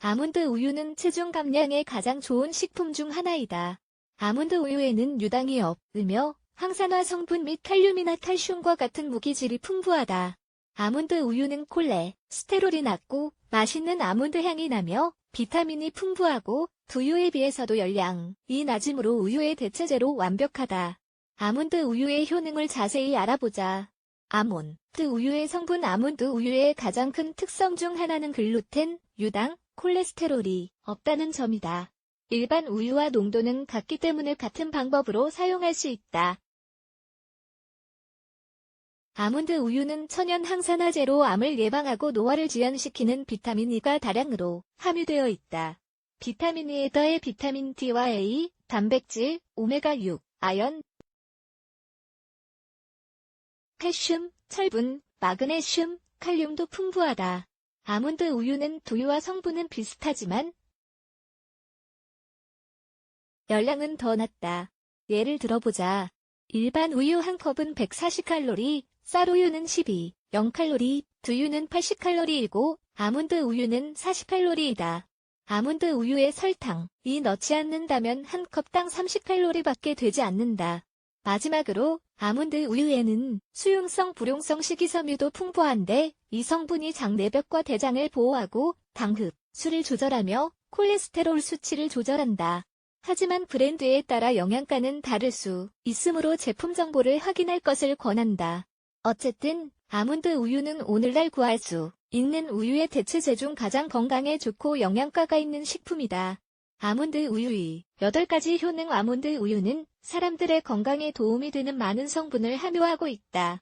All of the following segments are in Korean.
아몬드 우유는 체중 감량에 가장 좋은 식품 중 하나이다. 아몬드 우유에는 유당이 없으며 항산화 성분 및 칼륨이나 칼슘과 같은 무기질이 풍부하다. 아몬드 우유는 콜레, 스테롤이 낮고 맛있는 아몬드 향이 나며 비타민이 풍부하고 두유에 비해서도 열량이 낮으므로 우유의 대체제로 완벽하다. 아몬드 우유의 효능을 자세히 알아보자. 아몬드 우유의 성분 아몬드 우유의 가장 큰 특성 중 하나는 글루텐, 유당, 콜레스테롤이 없다는 점이다. 일반 우유와 농도는 같기 때문에 같은 방법으로 사용할 수 있다. 아몬드 우유는 천연 항산화제로 암을 예방하고 노화를 지연시키는 비타민 E가 다량으로 함유되어 있다. 비타민 E에 더해 비타민 D와 A, 단백질, 오메가6, 아연, 칼슘, 철분, 마그네슘, 칼륨도 풍부하다. 아몬드 우유는 두유와 성분은 비슷하지만 열량은 더 낮다. 예를 들어보자. 일반 우유 한 컵은 140칼로리, 쌀우유는 12, 0칼로리, 두유는 80칼로리이고 아몬드 우유는 40칼로리이다. 아몬드 우유에 설탕 이 넣지 않는다면 한 컵당 30칼로리밖에 되지 않는다. 마지막으로 아몬드 우유에는 수용성 불용성 식이섬유도 풍부한데 이 성분이 장내벽과 대장을 보호하고 당흡, 술을 조절하며 콜레스테롤 수치를 조절한다. 하지만 브랜드에 따라 영양가는 다를 수 있으므로 제품 정보를 확인할 것을 권한다. 어쨌든 아몬드 우유는 오늘날 구할 수 있는 우유의 대체제 중 가장 건강에 좋고 영양가가 있는 식품이다. 아몬드 우유의 8가지 효능 아몬드 우유는 사람들의 건강에 도움이 되는 많은 성분을 함유하고 있다.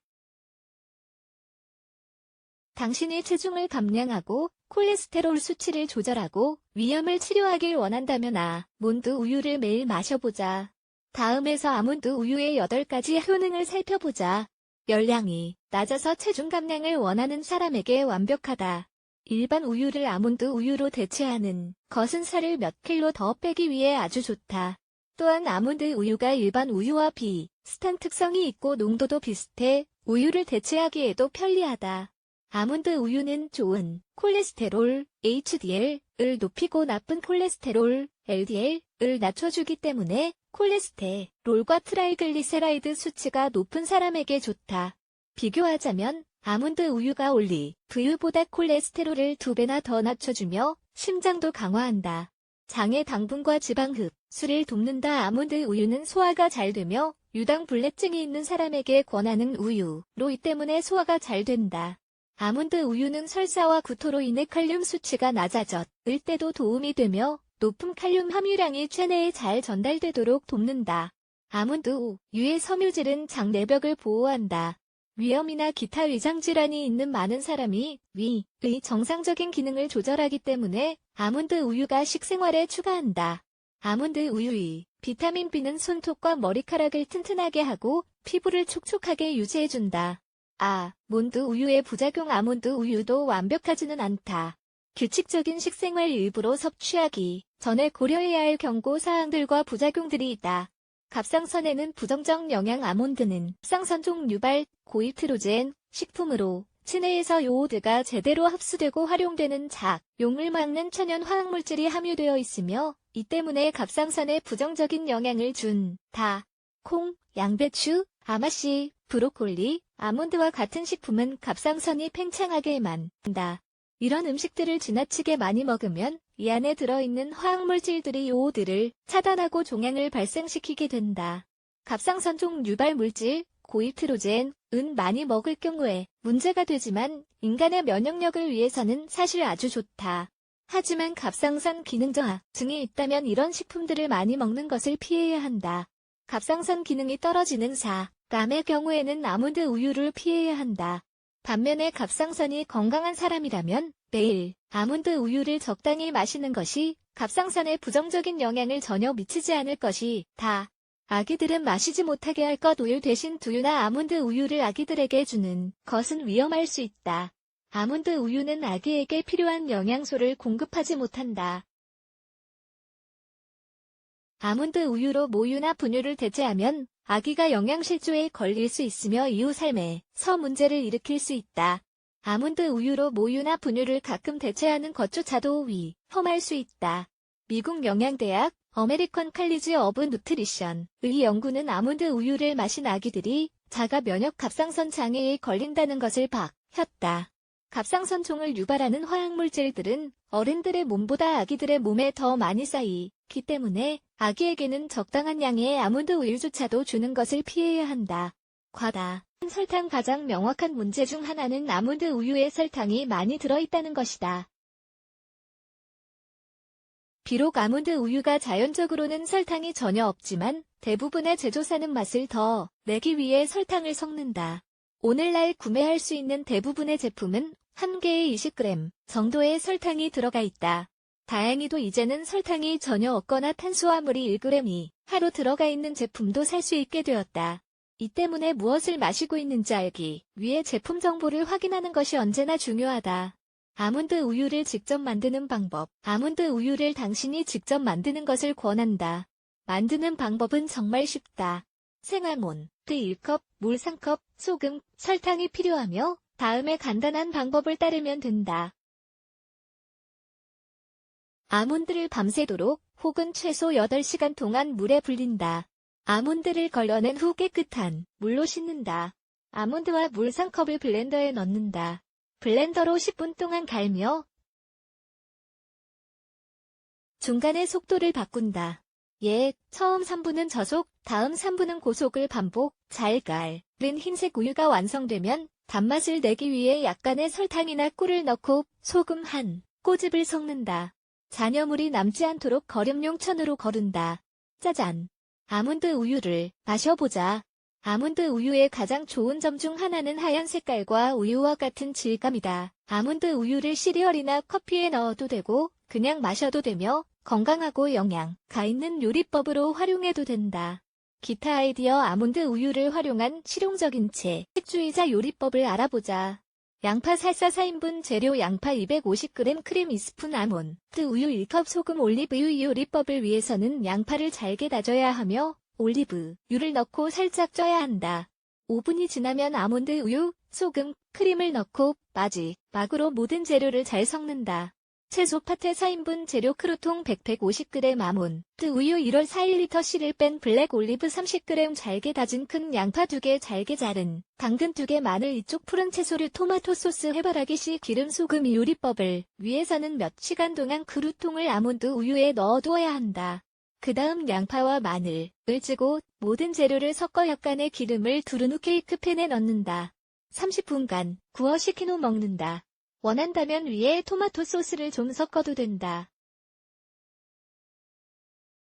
당신의 체중을 감량하고 콜레스테롤 수치를 조절하고 위염을 치료하길 원한다면 아 몬드 우유를 매일 마셔보자. 다음에서 아몬드 우유의 8가지 효능을 살펴보자. 열량이 낮아서 체중 감량을 원하는 사람에게 완벽하다. 일반 우유를 아몬드 우유로 대체하는 것은 살을 몇 킬로 더 빼기 위해 아주 좋다. 또한 아몬드 우유가 일반 우유와 비슷한 특성이 있고 농도도 비슷해 우유를 대체하기에도 편리하다. 아몬드 우유는 좋은 콜레스테롤, HDL을 높이고 나쁜 콜레스테롤, LDL을 낮춰주기 때문에 콜레스테롤과 트라이글리세라이드 수치가 높은 사람에게 좋다. 비교하자면 아몬드 우유가 올리 브유보다 콜레스테롤을 두 배나 더 낮춰주며 심장도 강화한다. 장의 당분과 지방 흡 수를 돕는다. 아몬드 우유는 소화가 잘 되며 유당 불내증이 있는 사람에게 권하는 우유로 이 때문에 소화가 잘 된다. 아몬드 우유는 설사와 구토로 인해 칼륨 수치가 낮아졌을 때도 도움이 되며 높은 칼륨 함유량이 체내에 잘 전달되도록 돕는다. 아몬드 우유의 섬유질은 장 내벽을 보호한다. 위염이나 기타 위장 질환이 있는 많은 사람이 위의 정상적인 기능을 조절하기 때문에 아몬드 우유가 식생활에 추가한다. 아몬드 우유의 비타민 B는 손톱과 머리카락을 튼튼하게 하고 피부를 촉촉하게 유지해준다. 아, 몬드 우유의 부작용 아몬드 우유도 완벽하지는 않다. 규칙적인 식생활 일부로 섭취하기 전에 고려해야 할 경고 사항들과 부작용들이 있다. 갑상선에는 부정적 영양 아몬드는 갑상선종 유발, 고이트로젠, 식품으로 체내에서 요오드가 제대로 흡수되고 활용되는 작 용을 막는 천연 화학물질이 함유되어 있으며 이 때문에 갑상선에 부정적인 영향을 준 다, 콩, 양배추, 아마씨, 브로콜리, 아몬드와 같은 식품은 갑상선이 팽창하게 만든다. 이런 음식들을 지나치게 많이 먹으면 이 안에 들어있는 화학물질들이 요오드를 차단하고 종양을 발생시키게 된다. 갑상선종 유발 물질, 고이트로젠, 은 많이 먹을 경우에 문제가 되지만 인간의 면역력을 위해서는 사실 아주 좋다. 하지만 갑상선 기능 저하 증이 있다면 이런 식품들을 많이 먹는 것을 피해야 한다. 갑상선 기능이 떨어지는 사람의 경우에는 아몬드 우유를 피해야 한다. 반면에 갑상선이 건강한 사람이라면 매일 아몬드 우유를 적당히 마시는 것이 갑상선에 부정적인 영향을 전혀 미치지 않을 것이 다. 아기들은 마시지 못하게 할 것 우유 대신 두유나 아몬드 우유를 아기들에게 주는 것은 위험할 수 있다. 아몬드 우유는 아기에게 필요한 영양소를 공급하지 못한다. 아몬드 우유로 모유나 분유를 대체하면 아기가 영양실조에 걸릴 수 있으며 이후 삶에서 문제를 일으킬 수 있다. 아몬드 우유로 모유나 분유를 가끔 대체하는 것조차도 위험할 수 있다. 미국 영양대학 어메리컨 칼리지 어브 누트리션 의 연구는 아몬드 우유를 마신 아기들이 자가 면역 갑상선 장애에 걸린다는 것을 밝혔다. 갑상선종을 유발하는 화학물질들은 어른들의 몸보다 아기들의 몸에 더 많이 쌓이기 때문에 아기에게는 적당한 양의 아몬드 우유조차도 주는 것을 피해야 한다. 과다. 설탕 가장 명확한 문제 중 하나는 아몬드 우유에 설탕이 많이 들어있다는 것이다. 비록 아몬드 우유가 자연적으로는 설탕이 전혀 없지만 대부분의 제조사는 맛을 더 내기 위해 설탕을 섞는다. 오늘날 구매할 수 있는 대부분의 제품은 한 개에 20g 정도의 설탕이 들어가 있다. 다행히도 이제는 설탕이 전혀 없거나 탄수화물이 1g이 하루 들어가 있는 제품도 살 수 있게 되었다. 이 때문에 무엇을 마시고 있는지 알기 위해 제품 정보를 확인하는 것이 언제나 중요하다. 아몬드 우유를 직접 만드는 방법. 아몬드 우유를 당신이 직접 만드는 것을 권한다. 만드는 방법은 정말 쉽다. 생아몬드 1컵, 물 3컵, 소금, 설탕이 필요하며 다음에 간단한 방법을 따르면 된다. 아몬드를 밤새도록 혹은 최소 8시간 동안 물에 불린다. 아몬드를 걸러낸 후 깨끗한 물로 씻는다. 아몬드와 물 3컵을 블렌더에 넣는다. 블렌더로 10분 동안 갈며 중간에 속도를 바꾼다. 예, 처음 3분은 저속, 다음 3분은 고속을 반복, 잘 갈은 흰색 우유가 완성되면 단맛을 내기 위해 약간의 설탕이나 꿀을 넣고 소금 한 꼬집을 섞는다. 잔여물이 남지 않도록 거름용 천으로 거른다. 짜잔. 아몬드 우유를 마셔보자. 아몬드 우유의 가장 좋은 점 중 하나는 하얀 색깔과 우유와 같은 질감이다. 아몬드 우유를 시리얼이나 커피에 넣어도 되고 그냥 마셔도 되며 건강하고 영양 가 있는 요리법으로 활용해도 된다. 기타 아이디어 아몬드 우유를 활용한 실용적인 책, 식주의자 요리법을 알아보자. 양파 살사 4인분 재료 양파 250g 크림 2스푼 아몬드 우유 1컵 소금 올리브유 요리법을 위해서는 양파를 잘게 다져야 하며 올리브유를 넣고 살짝 쪄야 한다. 5분이 지나면 아몬드 우유, 소금, 크림을 넣고 마지막으로 모든 재료를 잘 섞는다. 채소 파테 4인분 재료 크루통 100, 150g 아몬드 우유 1월 4일리터 씨를 뺀 블랙 올리브 30g 잘게 다진 큰 양파 2개 잘게 자른 당근 2개 마늘 이쪽 푸른 채소류 토마토 소스 해바라기 씨 기름 소금 요리법을 위해서는 몇 시간 동안 크루통을 아몬드 우유에 넣어두어야 한다. 그 다음 양파와 마늘을 찌고 모든 재료를 섞어 약간의 기름을 두른 후 케이크팬에 넣는다. 30분간 구워 식힌 후 먹는다. 원한다면 위에 토마토 소스를 좀 섞어도 된다.